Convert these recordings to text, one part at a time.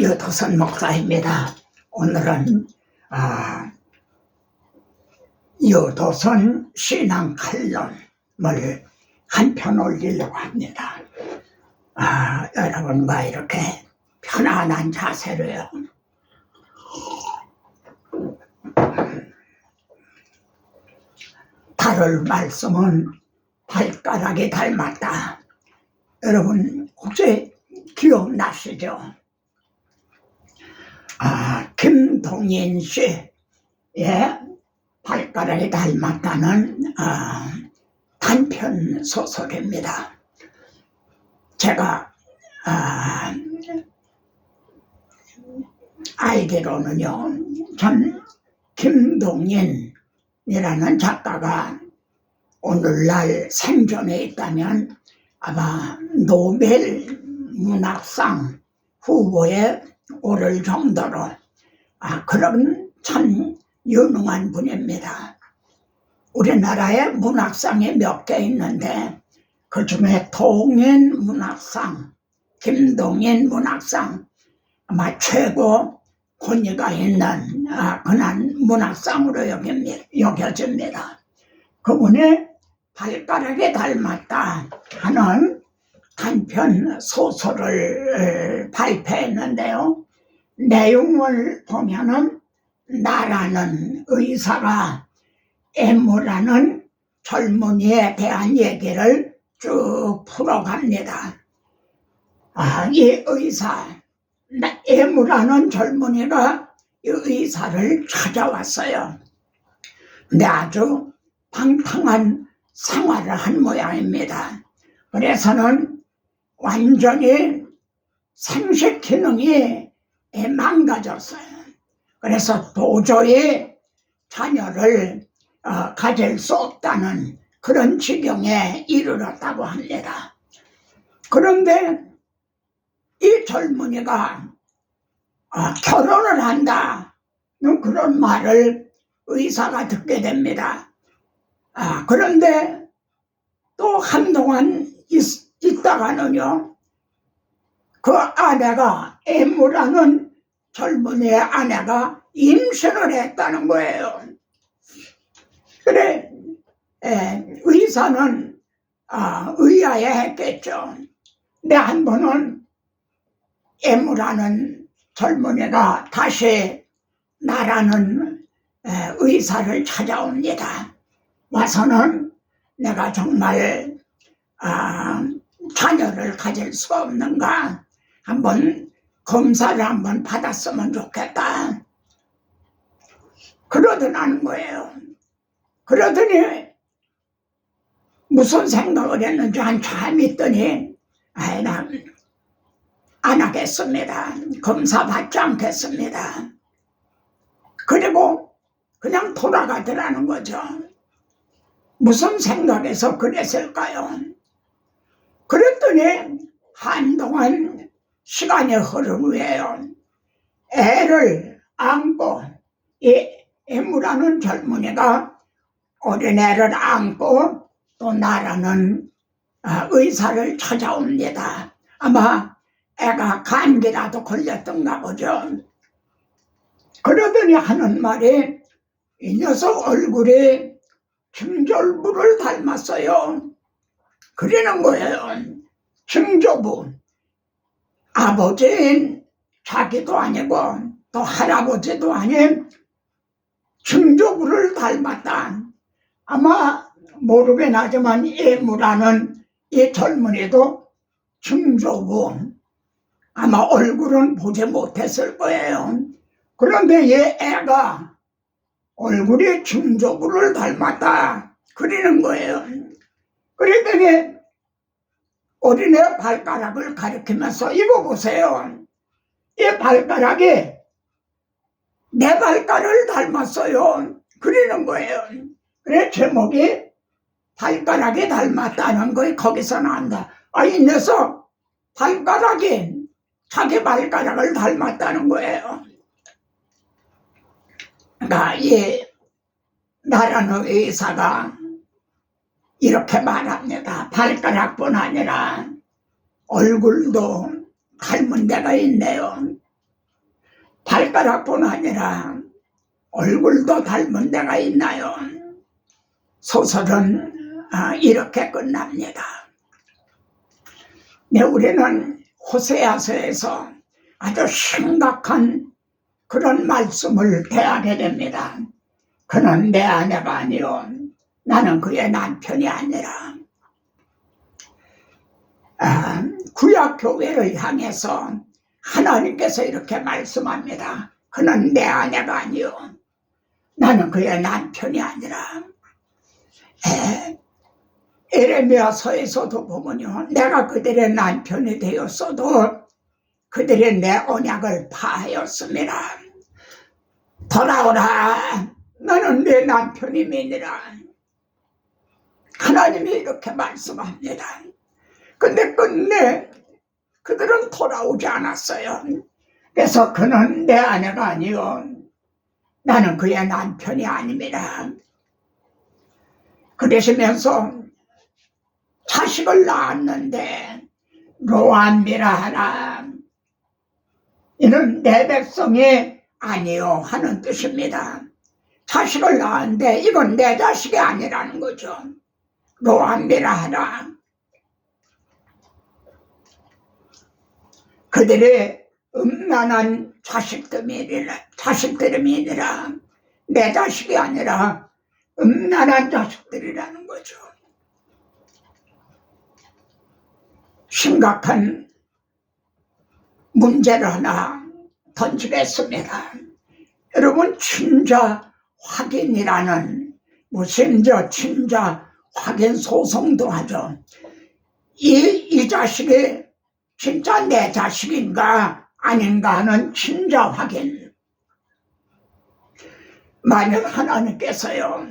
여도선 목사입니다. 오늘은 아, 여도선 신앙 칼럼을 한 편 올리려고 합니다. 아, 여러분과 이렇게 편안한 자세로요. 다룰 말씀은 발가락이 닮았다. 여러분 혹시 기억나시죠? 아, 김동인 씨의 발가락이 닮았다는 아, 단편 소설입니다. 제가 아, 알기로는요, 전 김동인이라는 작가가 오늘날 생존에 있다면 아마 노벨 문학상 후보에 오를 정도로 아, 그런 참 유능한 분입니다. 우리나라에 문학상이 몇 개 있는데 그 중에 동인 문학상, 김동인 문학상 아마 최고 권위가 있는 아, 그런 문학상으로 여깁니다, 여겨집니다. 그분의 발가락에 닮았다 하는 단편 소설을 발표했는데요. 내용을 보면은 나라는 의사가 애무라는 젊은이에 대한 얘기를 쭉 풀어갑니다. 아, 이 의사, 애무라는 젊은이가 이 의사를 찾아왔어요. 근데 아주 방탕한 생활을 한 모양입니다. 그래서는 완전히 생식 기능이 망가졌어요. 그래서 도저히 자녀를 어, 가질 수 없다는 그런 지경에 이르렀다고 합니다. 그런데 이 젊은이가 어, 결혼을 한다는 그런 말을 의사가 듣게 됩니다. 아, 그런데 또 한동안 있, 있다가는요, 그 아내가 애무라는 젊은이의 아내가 임신을 했다는 거예요. 그래, 에, 의사는 아, 의아해 했겠죠. 근데 한 번은 애무라는 젊은이가 다시 나라는 에, 의사를 찾아옵니다. 와서는 내가 정말 아, 자녀를 가질 수 없는가 한번 검사를 한번 받았으면 좋겠다. 그러더라는 거예요. 그러더니 무슨 생각을 했는지 한참 있더니 아이 난안 하겠습니다. 검사 받지 않겠습니다. 그리고 그냥 돌아가더라는 거죠. 무슨 생각에서 그랬을까요? 그랬더니 한동안 시간이 흐른 후에요. 애를 안고 이 애무라는 젊은이가 어린애를 안고 또 나라는 아, 의사를 찾아옵니다. 아마 애가 감기라도 걸렸던가 보죠. 그러더니 하는 말이 이 녀석 얼굴이 증절부를 닮았어요. 그러는 거예요. 증조부. 아버지인 자기도 아니고 또 할아버지도 아닌 증조부를 닮았다. 아마 모르긴 하지만 예무라는 이 젊은이도 증조부. 아마 얼굴은 보지 못했을 거예요. 그런데 얘 애가 얼굴이 중조부를 닮았다. 그리는 거예요. 그랬더니 어린애 발가락을 가리키면서 이거 보세요. 이 발가락이 내 발가락을 닮았어요. 그리는 거예요. 그래 제목이 발가락이 닮았다는 거에 거기서 나온다. 아, 이 녀석 발가락이 자기 발가락을 닮았다는 거예요. 나, 이 나라는 의사가 이렇게 말합니다. 발가락뿐 아니라 얼굴도 닮은 데가 있네요. 발가락뿐 아니라 얼굴도 닮은 데가 있나요? 소설은 아, 이렇게 끝납니다. 네, 우리는 호세아서에서 아주 심각한 그런 말씀을 대하게 됩니다. 그는 내 아내가 아니요 나는 그의 남편이 아니라 아, 구약 교회를 향해서 하나님께서 이렇게 말씀합니다. 그는 내 아내가 아니요 나는 그의 남편이 아니라 에, 에레미야서에서도 보면요 내가 그들의 남편이 되었어도 그들이 내 언약을 파하였습니다. 돌아오라 너는 내 남편이 믿으라 하나님이 이렇게 말씀합니다. 근데 끝내 그들은 돌아오지 않았어요. 그래서 그는 내 아내가 아니요 나는 그의 남편이 아닙니다. 그러시면서 자식을 낳았는데 로암이라 하라 이는 내 백성이 아니요 하는 뜻입니다. 자식을 낳았는데 이건 내 자식이 아니라는 거죠. 로암이라 하라 그들의 음란한 자식들이라 자식들이라 내 자식이 아니라 음란한 자식들이라는 거죠. 심각한 문제를 하나 던지겠습니다. 여러분 친자 확인이라는 무슨 저 친자 확인 소송도 하죠. 이, 이 자식이 진짜 내 자식인가 아닌가 하는 친자 확인. 만약 하나님께서요,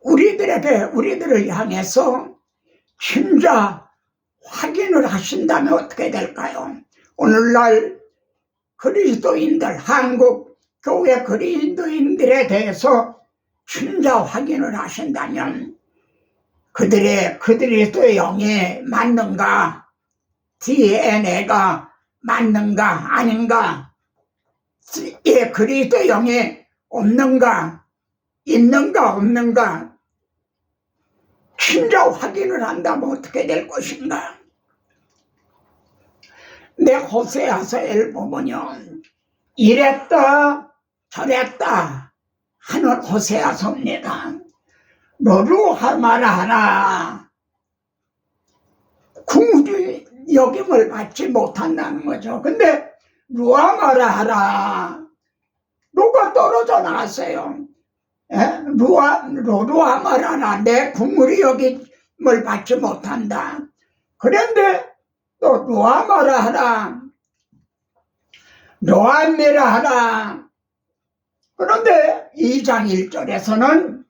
우리들에게, 우리들을 향해서 친자 확인을 하신다면 어떻게 될까요? 오늘날 그리스도인들, 한국 교회 그리스도인들에 대해서 친자 확인을 하신다면 그들의, 그들이 또 영에 맞는가, DNA가 맞는가? 아닌가? 예, 그리스도 영에 없는가? 있는가? 없는가? 친자 확인을 한다면 어떻게 될 것인가? 내 호세아서를 보면요 이랬다 저랬다 하는 호세아서입니다 로루하마라 하나 궁우리 역임을 받지 못한다는 거죠. 근데 루아마라 하라. 누가 떨어져 나왔어요. 에? 루아, 루아마라나 내 국물이 여김을 받지 못한다. 그런데 또 루아마라 하라. 루아미라 하라. 그런데 2장 1절에서는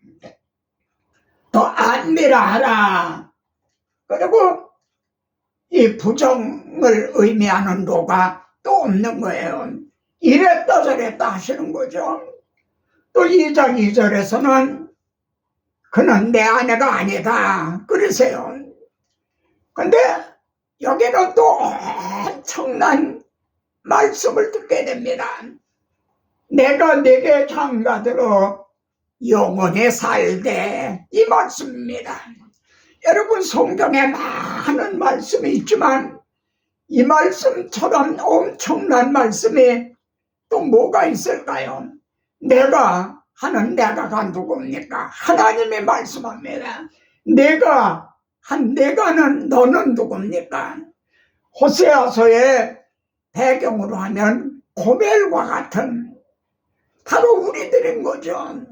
또 안미라 하라. 그리고 이 부정을 의미하는 로가 또 없는 거예요. 이랬다 저랬다 하시는 거죠. 또 2장 2절에서는 그는 내 아내가 아니다. 그러세요. 근데 여기는 또 엄청난 말씀을 듣게 됩니다. 내가 내게 장가들어 영원히 살되 이 말씀입니다. 여러분 성경에 많은 말씀이 있지만 이 말씀처럼 엄청난 말씀이 또 뭐가 있을까요? 내가 하는 내가가 누굽니까? 하나님이 말씀합니다. 내가 한 내가는 너는 누굽니까? 호세아서의 배경으로 하면 고멜과 같은 바로 우리들인 거죠.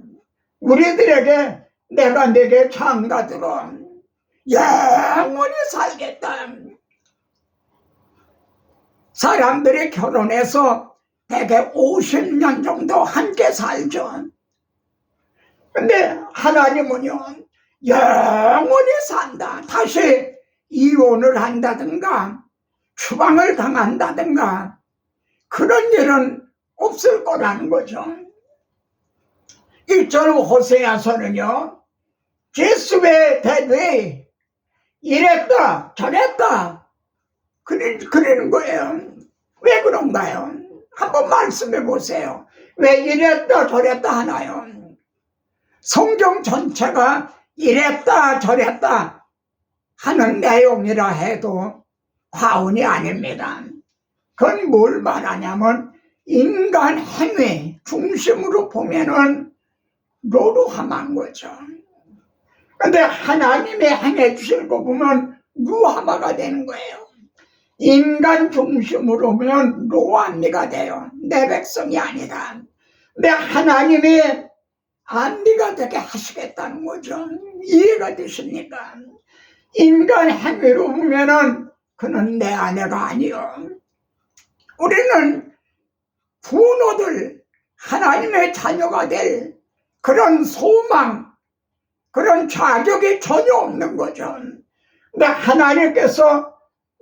우리들에게 내가 내게 장가들어 영원히 살겠다. 사람들이 결혼해서 대개 50년 정도 함께 살죠. 근데 하나님은요, 영원히 산다. 다시 이혼을 한다든가, 추방을 당한다든가, 그런 일은 없을 거라는 거죠. 이절 호세아서는요, 제수의 대뇌 이랬다 저랬다 그래, 그러는 거예요 왜 그런가요 한번 말씀해 보세요. 왜 이랬다 저랬다 하나요? 성경 전체가 이랬다 저랬다 하는 내용이라 해도 과언이 아닙니다. 그건 뭘 말하냐면 인간 행위 중심으로 보면은 로루함한 거죠. 근데 하나님의 행해 주실 거 보면 루하마가 되는 거예요. 인간 중심으로 보면 로안리가 돼요. 내 백성이 아니다. 내 하나님이 안리가 되게 하시겠다는 거죠. 이해가 되십니까? 인간 행위로 보면은 그는 내 아내가 아니요. 우리는 부모들 하나님의 자녀가 될 그런 소망, 그런 자격이 전혀 없는 거죠. 근데 하나님께서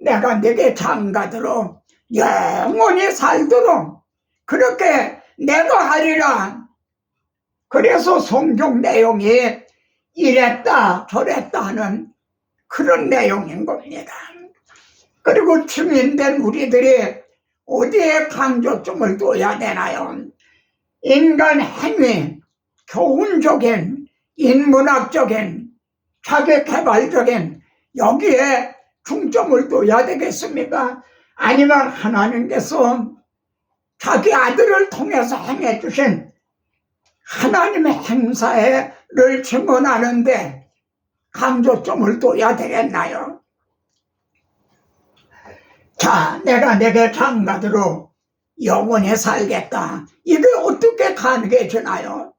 내가 내게 장가들어 영원히 살도록 그렇게 내가 하리라. 그래서 성경 내용이 이랬다 저랬다 하는 그런 내용인 겁니다. 그리고 주민된 우리들이 어디에 강조점을 둬야 되나요? 인간 행위, 교훈적인, 인문학적인, 자기개발적인 여기에 중점을 둬야 되겠습니까? 아니면 하나님께서 자기 아들을 통해서 행해 주신 하나님의 행사를 증언하는데 강조점을 둬야 되겠나요? 자, 내가 내게 장가들어 영원히 살겠다. 이게 어떻게 가능해지나요?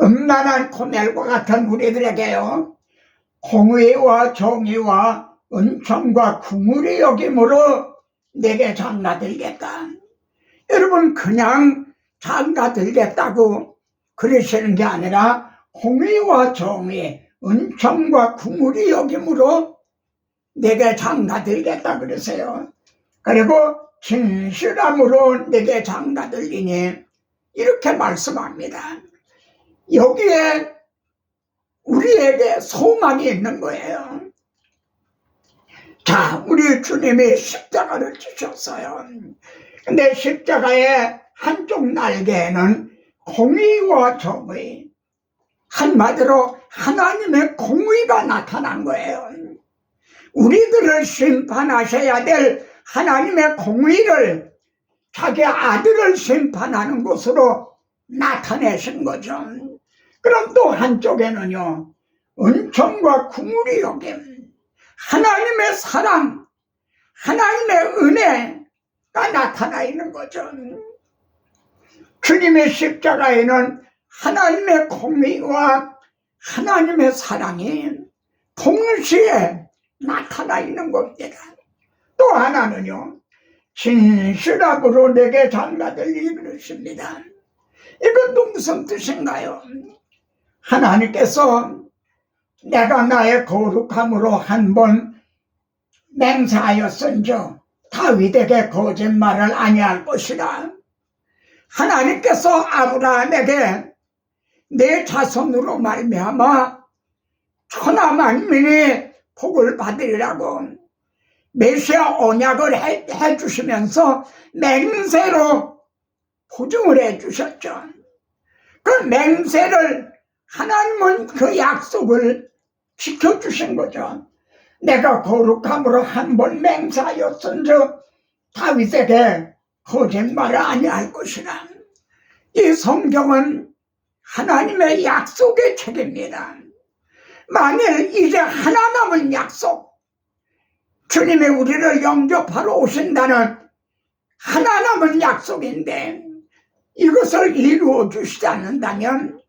음란한 코멜과 같은 우리들에게요. 공의와 정의와 은총과 궁울이 여김으로 내게 장가들겠다. 여러분 그냥 장가들겠다고 그러시는 게 아니라 공의와 정의, 은총과 궁울이 여김으로 내게 장가들겠다 그러세요. 그리고 진실함으로 내게 장가들리니 이렇게 말씀합니다. 여기에 우리에게 소망이 있는 거예요. 자, 우리 주님이 십자가를 지셨어요. 근데 십자가의 한쪽 날개에는 공의와 정의, 한마디로 하나님의 공의가 나타난 거예요. 우리들을 심판하셔야 될 하나님의 공의를 자기 아들을 심판하는 것으로 나타내신 거죠. 그럼 또 한쪽에는요, 은총과 궁울이 여김, 하나님의 사랑, 하나님의 은혜가 나타나 있는 거죠. 주님의 십자가에는 하나님의 공의와 하나님의 사랑이 동시에 나타나 있는 겁니다. 또 하나는요, 진실함으로 내게 장가들리 그러십니다. 이것도 무슨 뜻인가요? 하나님께서 내가 나의 거룩함으로 한 번 맹세하였은즉 다윗에게 거짓말을 아니할 것이라. 하나님께서 아브라함에게 내 자손으로 말미암아 천하 만민이 복을 받으리라고 메시아 언약을 해, 해 주시면서 맹세로 보증을 해 주셨죠. 그 맹세를 하나님은 그 약속을 지켜주신 거죠. 내가 거룩함으로 한 번 맹세하였은즉 다윗에게 거짓말을 아니할 것이라. 이 성경은 하나님의 약속의 책입니다. 만일 이제 하나 남은 약속, 주님이 우리를 영접하러 오신다는 하나 남은 약속인데 이것을 이루어 주시지 않는다면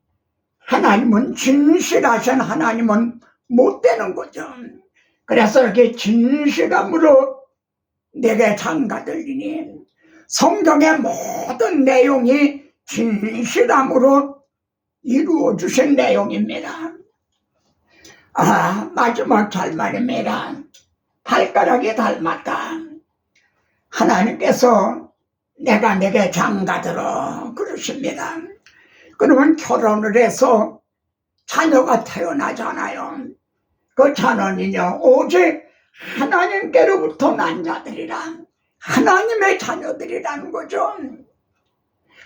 하나님은 진실하신 하나님은 못 되는 거죠. 그래서 이렇게 진실함으로 내게 장가들리니 성경의 모든 내용이 진실함으로 이루어 주신 내용입니다. 아, 마지막 절말입니다. 발가락이 닮았다. 하나님께서 내가 내게 장가들어 그러십니다. 그러면 결혼을 해서 자녀가 태어나잖아요. 그 자녀는요, 오직 하나님께로부터 난 자들이라. 하나님의 자녀들이라는 거죠.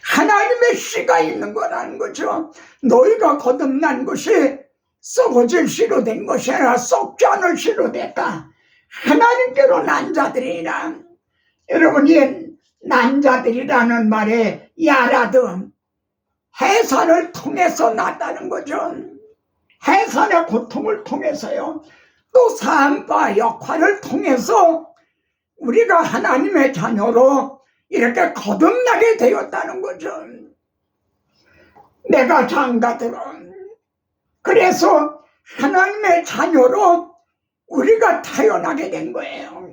하나님의 씨가 있는 거라는 거죠. 너희가 거듭난 것이 썩어질 씨로 된 것이 아니라 썩지 않을 씨로 됐다. 하나님께로 난 자들이라. 여러분 이 난 자들이라는 말에 야라든 해산을 통해서 났다는 거죠. 해산의 고통을 통해서요. 또 삶과 역할을 통해서 우리가 하나님의 자녀로 이렇게 거듭나게 되었다는 거죠. 내가 장가들은 그래서 하나님의 자녀로 우리가 태어나게 된 거예요.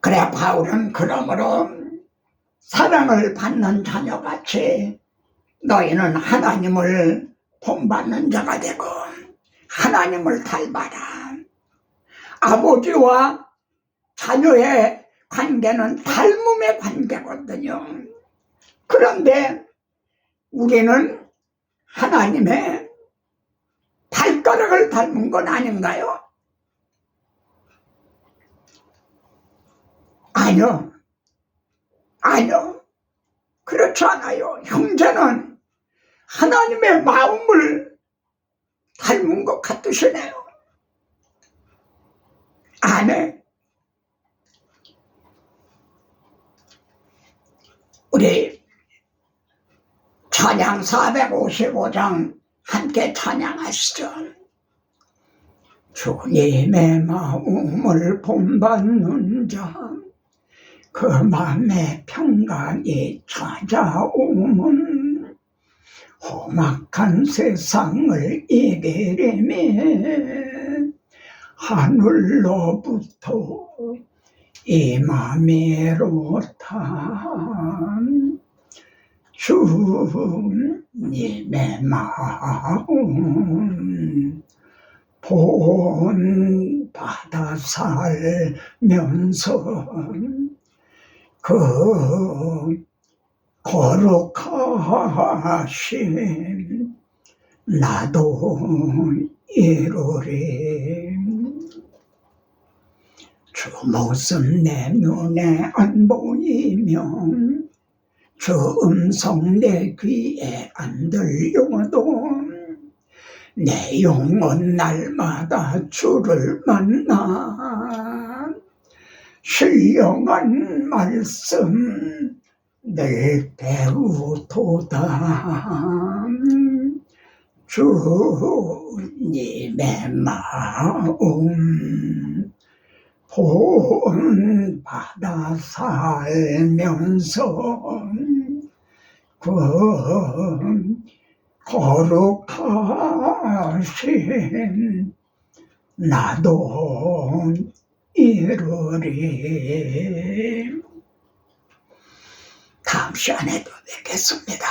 그래 바울은 그러므로 사랑을 받는 자녀같이 너희는 하나님을 본받는 자가 되고 하나님을 닮아라. 아버지와 자녀의 관계는 닮음의 관계거든요. 그런데 우리는 하나님의 발가락을 닮은 건 아닌가요? 아니요. 아니요. 그렇지 않아요. 형제는 하나님의 마음을 닮은 것 같으시네요. 아내. 우리 찬양 455장 함께 찬양하시죠. 주님의 마음을 본받는 자, 그 마음의 평강이 찾아오면 험악한 세상을 이기려면 하늘로부터 이마미로다 주님의 마음. 본 받아 살면서 그 거룩하신 나도 이루리. 주 모습 내 눈에 안 보이면 주 음성 내 귀에 안 들려도 내 영혼 날마다 주를 만나 신령한 말씀. 늘 배우도다. 주님의 마음. 본받아 살면서 그 거룩하신 나도 이루리 다음 시간에도 뵙겠습니다.